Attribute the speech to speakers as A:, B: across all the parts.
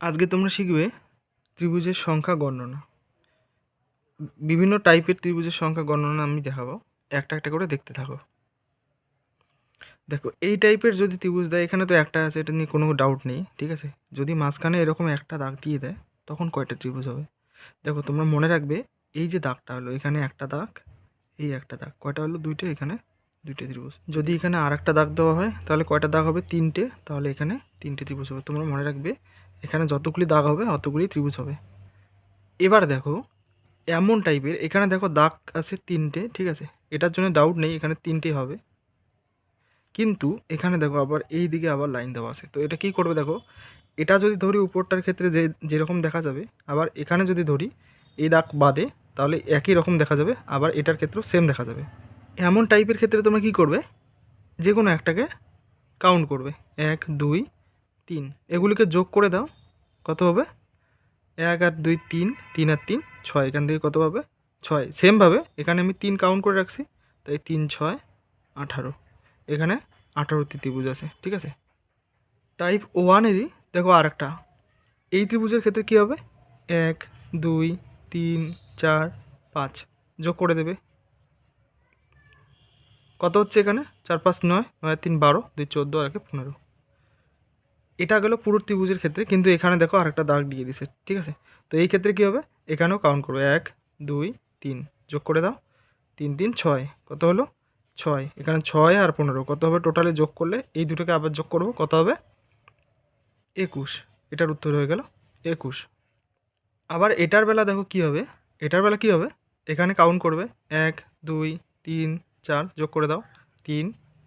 A: আজকে তোমরা শিখবে ত্রিভুজের সংখ্যা গণনা। বিভিন্ন টাইপের ত্রিভুজের সংখ্যা গণনা আমি দেখাবো। একটা একটা করে দেখতে থাকো। দেখো, এই টাইপের যদি ত্রিভুজ দেয়, এখানে তো একটা আছে, এটা নিয়ে কোনো ডাউট নেই, ঠিক আছে? যদি মাঝখানে এরকম একটা দাগ দিয়ে দেয়, তখন কয়টা ত্রিভুজ হবে? দেখো, তোমরা মনে রাখবে, এই যে দাগটা হলো, এখানে একটা দাগ, এই একটা দাগ, কয়টা হলো? দুইটা, এখানে দুইটা ত্রিভুজ। যদি এখানে আর একটা দাগ দেওয়া হয়, তাহলে কয়টা দাগ হবে? তিনটে। তাহলে এখানে তিনটে ত্রিভুজ হবে। তোমরা মনে রাখবে, এখানে যতগুলি দাগ হবে, অতগুলি ত্রিভুজ হবে। এবার দেখো, এমন টাইপের, এখানে দেখো দাগ আছে তিনটে, ঠিক আছে? এটার জন্য ডাউট নেই, এখানে তিনটে হবে। কিন্তু এখানে দেখো আবার এই দিকে আবার লাইন দেওয়া আছে। তো এটা কি করবে দেখো, এটা যদি ধরি উপরটার ক্ষেত্রে যে, যেরকম দেখা যাবে, আবার এখানে যদি ধরি, এই দাগ বাদে, তাহলে একই রকম দেখা যাবে, আবার এটার ক্ষেত্রেও সেম দেখা যাবে। এমন টাইপের ক্ষেত্রে তোমরা কি করবে? যে কোনো একটাকে কাউন্ট করবে। এক, দুই, তিন। এগুলিকে যোগ করে দাও। কত হবে? এক আর দুই, তিন। তিন আর তিন, ছয়। এখান থেকে কত পাবে? ছয়। সেমভাবে এখানে আমি তিন কাউন্ট করে রাখছি। তাই তিন, ছয়, আঠারো। এখানে আঠারোটি ত্রিভুজ আছে, ঠিক আছে? টাইপ ওয়ানেরই দেখো আর একটা এই ত্রিভুজের ক্ষেত্রে কী হবে? এক, দুই, তিন, চার, পাঁচ। যোগ করে দেবে। কত হচ্ছে এখানে? চার পাঁচ নয় নয় তিন বারো, দুই চোদ্দ আর একে পনেরো। এটা গেলো পুরো ত্রিভুজের ক্ষেত্রে, কিন্তু এখানে দেখো আরেকটা দাগ দিয়ে দিছে, ঠিক আছে? তো এই ক্ষেত্রে কী হবে? এখানেও কাউন্ট করবে এক, দুই, তিন, যোগ করে দাও, তিন তিন, ছয়, কত হলো? ছয়, এখানে ছয় আর পনেরো, কত হবে? টোটালে যোগ করলে এই দুটোকে আবার যোগ করব, কত হবে? একুশ, এটার উত্তর হয়ে গেল, একুশ। আবার এটার বেলা দেখো কী হবে? এটার বেলা কী হবে? এখানে কাউন্ট করবে, এক, দুই, তিন চার, যোগ করে দাও। তিন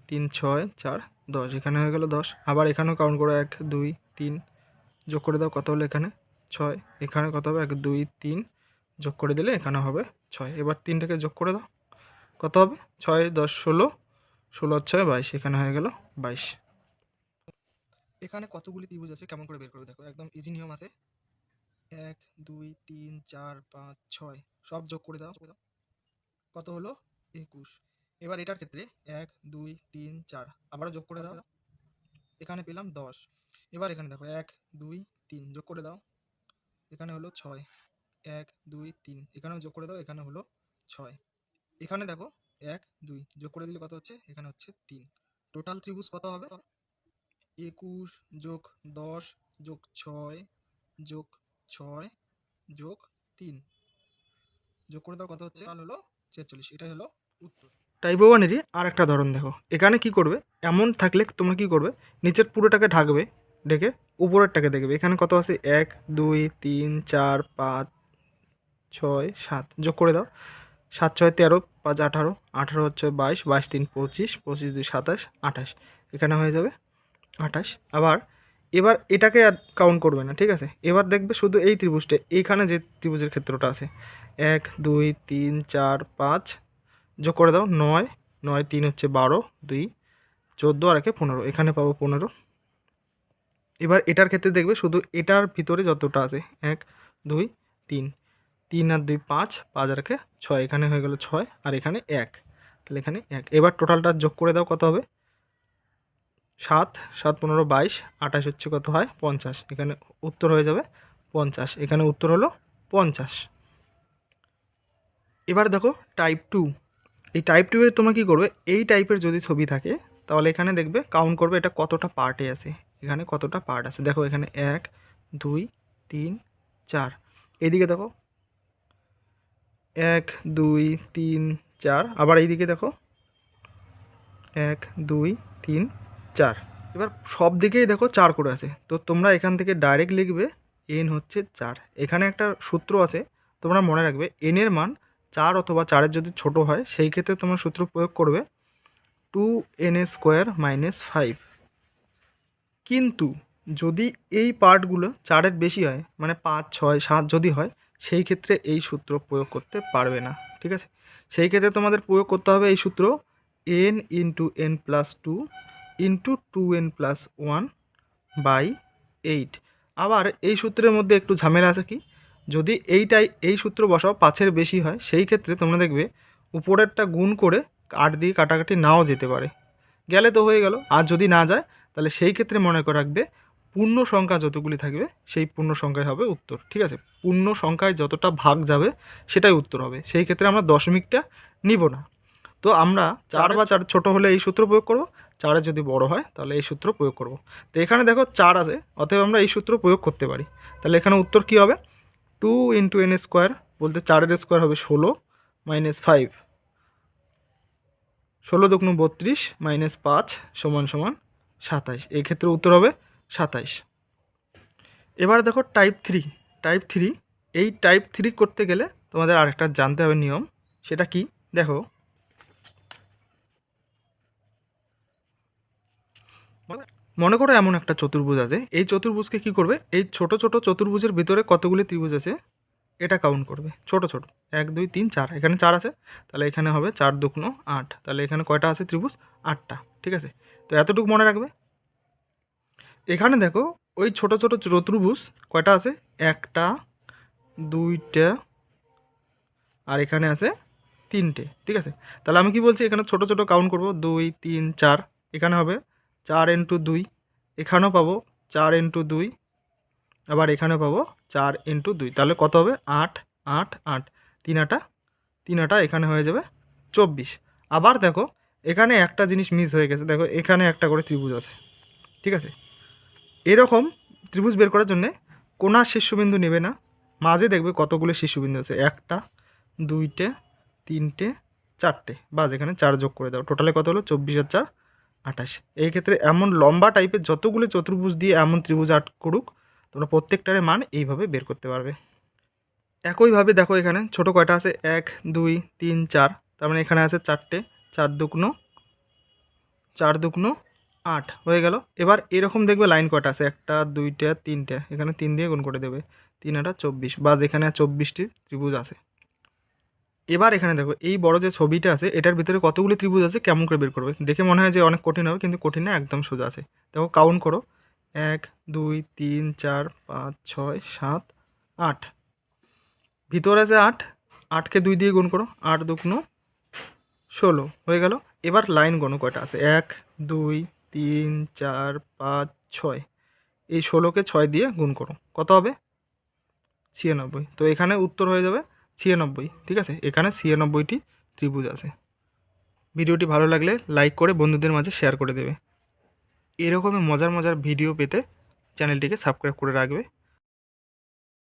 A: তিন, ছয়, চার, দশ। এখানে হয়ে গেল দশ। আবার এখানেও কাউন্ট করো এক, দুই, তিন। যোগ করে দাও, কত হলো এখানে? ছয়। এখানে কত হবে? এক, দুই, তিন। যোগ করে দিলে এখানে হবে ছয়। এবার তিনটাকে যোগ করে দাও। কত হবে? ছয়, দশ, ষোলো। ষোলো ছয়, বাইশ। এখানে হয়ে গেল বাইশ। এখানে কতগুলি ত্রিভুজ আছে কেমন করে বের করবে? দেখো, একদম ইজি নিয়ম আছে। এক, দুই, তিন, চার, পাঁচ, ছয়। সব যোগ করে দাও। কত হলো? একুশ। এবার এটার ক্ষেত্রে এক, দুই, তিন, চার আবারও যোগ করে দাও। এখানে পেলাম দশ। এবার এখানে দেখো এক, দুই, তিন যোগ করে দাও। এখানে হলো ছয়। এক, দুই, তিন এখানেও যোগ করে দাও, এখানে হলো ছয়। এখানে দেখো এক, দুই যোগ করে দিলে কত হচ্ছে? এখানে হচ্ছে তিন। টোটাল ত্রিভুজ কত হবে? একুশ যোগ দশ যোগ ছয় যোগ ছয় যোগ তিন। যোগ করে দাও কত হচ্ছে? হলো ছেচল্লিশ। এটাই হলো উত্তর। টাইপ ওয়ানেরই আর একটা ধরন দেখো। এখানে কি করবে? এমন থাকলে তোমরা কি করবে? নিচের পুরোটাকে ঢাকবে, ঢেকে উপরেরটাকে দেখবে। এখানে কত আছে? এক, দুই, তিন, চার, পাঁচ, ছয়, সাত। যোগ করে দাও। সাত, ছয়, তেরো, পাঁচ, আঠারো আঠারো হচ্ছে বাইশ বাইশ, তিন, পঁচিশ পঁচিশ, দুই, সাতাশ, আঠাশ। এখানে হয়ে যাবে আঠাশ। আবার এবার এটাকে আর কাউন্ট করবে না, ঠিক আছে? এবার দেখবে শুধু এই ত্রিভুজটা, এইখানে যে ত্রিভুজের ক্ষেত্রটা আছে। এক, দুই, তিন, চার, পাঁচ যোগ করে দাও নয় নয় তিন হচ্ছে বারো, দুই, চোদ্দ আর একে পনেরো। এখানে পাবো পনেরো। এবার এটার ক্ষেত্রে দেখবে শুধু এটার ভিতরে যতটা আছে, এক, দুই, তিন। তিন আর দুই পাঁচ পাঁচ আর একে ছয়। এখানে হয়ে গেল ছয় আর এখানে এক। তাহলে এখানে এক। এবার টোটালটা যোগ করে দাও কত হবে? সাত সাত, পনেরো, বাইশ, আঠাশ হচ্ছে কত হয়? পঞ্চাশ। এখানে উত্তর হয়ে যাবে পঞ্চাশ। এখানে উত্তর হলো পঞ্চাশ। এবার দেখো টাইপ টু এই টাইপ টু এর তোমরা কী করবে? এই টাইপের যদি ছবি থাকে, তাহলে এখানে দেখবে কাউন্ট করবে এটা কতটা পার্টে আছে। এখানে কতটা পার্ট আছে? দেখো এখানে এক, দুই, তিন, চার। এইদিকে দেখো। এক, দুই, তিন, চার। আবার এইদিকে দেখো। এক, দুই, তিন, চার। এবার সব দিকেই দেখো চার করে আছে। তো তোমরা এখান থেকে ডাইরেক্ট লিখবে এন হচ্ছে চার। এখানে একটা সূত্র আছে, তোমরা মনে রাখবে এনের মান চার অথবা চারের যদি ছোট হয়, সেই ক্ষেত্রে তোমরা সূত্র প্রয়োগ করবে two n square minus five কিন্তু যদি এই পার্টগুলো চারের বেশি হয় মানে পাঁচ, ছয়, সাত যদি হয়, সেই ক্ষেত্রে এই সূত্র প্রয়োগ করতে পারবে না, ঠিক আছে? সেই ক্ষেত্রে তোমাদের প্রয়োগ করতে হবে এই সূত্র n into n plus two into two n plus one by eight আবার এই সূত্রের মধ্যে একটু ঝামেলা আছে কি? যদি এইটাই, এই সূত্র বসাও, পাঁচের বেশি হয়, সেই ক্ষেত্রে তোমরা দেখবে উপরেরটা গুণ করে আট দিয়ে কাটাকাটি নাও যেতে পারে। গেলে তো হয়ে গেল, আর যদি না যায়, তাহলে সেই ক্ষেত্রে মনে করে রাখবে পূর্ণ সংখ্যা যতগুলি থাকবে, সেই পূর্ণ সংখ্যায় হবে উত্তর, ঠিক আছে? পূর্ণ সংখ্যায় যতটা ভাগ যাবে, সেটাই উত্তর হবে। সেই ক্ষেত্রে আমরা দশমিকটা নিব না। তো আমরা চার বা চার ছোটো হলে এই সূত্র প্রয়োগ করব, চারে যদি বড় হয়, তাহলে এই সূত্র প্রয়োগ করব। তো এখানে দেখো চার আছে, অতএব আমরা এই সূত্র প্রয়োগ করতে পারি। তাহলে এখানে উত্তর কী হবে? টু ইন্টু এন স্কোয়ার বলতে চারের স্কোয়ার হবে ষোলো মাইনাস ফাইভ ষোলো দুগ্ন বত্রিশ মাইনাস পাঁচ সমান সমান সাতাইশ। এক্ষেত্রে ক্ষেত্রে উত্তর হবে সাতাইশ। এবার দেখো টাইপ থ্রি টাইপ থ্রি এই টাইপ থ্রি করতে গেলে তোমাদের আরেকটা জানতে হবে নিয়ম। সেটা কি? দেখো মনে করো এমন একটা চতুর্ভুজ আছে। এই চতুর্ভুজকে কি করবে? এই ছোট ছোট চতুর্ভুজের ভিতরে কতগুলি ত্রিভুজ আছে? এটা কাউন্ট করবে। ছোট ছোট। এক, দুই, তিন, চার। এখানে চার আছে। তাহলে এখানে হবে চার দুগুণ আট। তাহলে এখানে কয়টা আছে ত্রিভুজ? আটটা। ঠিক আছে? তো এতটুকু মনে রাখবে? এখানে দেখো, ওই ছোট ছোট চতুর্ভুজ কয়টা আছে? একটা, দুইটা, আর এখানে আছে তিনটে। ঠিক আছে? তাহলে আমি কি বলছি? এখানে ছোট ছোট কাউন্ট করব। দুই, তিন, চার। এখানে হবে চার ইন্টু দুই, এখানেও পাবো চার ইন্টু দুই, আবার এখানেও পাবো চার ইন্টু দুই। তাহলে কত হবে? আট আট আট। তিন আটা তিন আটা এখানে হয়ে যাবে চব্বিশ। আবার দেখো, এখানে একটা জিনিস মিস হয়ে গেছে। দেখো, এখানে একটা করে ত্রিভুজ আছে। ঠিক আছে? এরকম ত্রিভুজ বের করার জন্যে কোনার শীর্ষবিন্দু নেবে না। মাঝে দেখবে কতগুলো শীর্ষবিন্দু আছে? একটা, দুইটে, তিনটে, চারটে। বাস, এখানে চার যোগ করে দাও। টোটালে কত হলো? চব্বিশ আর চার। আঠাশ। এই ক্ষেত্রে এমন লম্বা টাইপের যতগুলো চতুর্ভুজ দিয়ে এমন ত্রিভুজ আট করুক, তোমরা প্রত্যেকটারে মান এইভাবে বের করতে পারবে। একইভাবে দেখো এখানে ছোট কয়টা আছে? এক, দুই, তিন, চার। তার মানে এখানে আছে চারটে, চার দুগুণ চার দুগুণ আট। হয়ে গেল। এবার এরকম দেখবে লাইন কয়টা আছে? একটা, দুইটা, তিনটে। এখানে তিন দিয়ে গুণ করে দেবে। তিন আটা চব্বিশ। বাস এখানে চব্বিশটি ত্রিভুজ আছে। এবার এখানে দেখো, এই বড় যে ছবিটা আছে, এটার ভিতরে কতগুলি ত্রিভুজ আছে, কেমন করে বের করবে? দেখে মনে হয় যে অনেক কঠিন হবে, কিন্তু কঠিন না, একদম সোজা আছে। দেখো কাউন্ট করো। এক, দুই, তিন, চার, পাঁচ, ছয়, সাত, আট। ভিতরে আছে আট। আটকে দুই দিয়ে গুণ করো, আট দুগুণ ষোলো, হয়ে গেল। এবার লাইন গণ কয়টা আছে? এক, দুই, তিন, চার, পাঁচ, ছয়। এই ষোলোকে ছয় দিয়ে গুণ করো। কত হবে? ছিয়ানব্বই। তো এখানে উত্তর হয়ে যাবে ছিয়ানব্বই, ঠিক আছে? এখানে ছিয়ানব্বইটি ত্রিভুজ আছে। ভিডিওটি ভালো লাগলে লাইক করে বন্ধুদের মাঝে শেয়ার করে দেবে। এরকমই মজার মজার ভিডিও পেতে চ্যানেলটিকে সাবস্ক্রাইব করে রাখবে।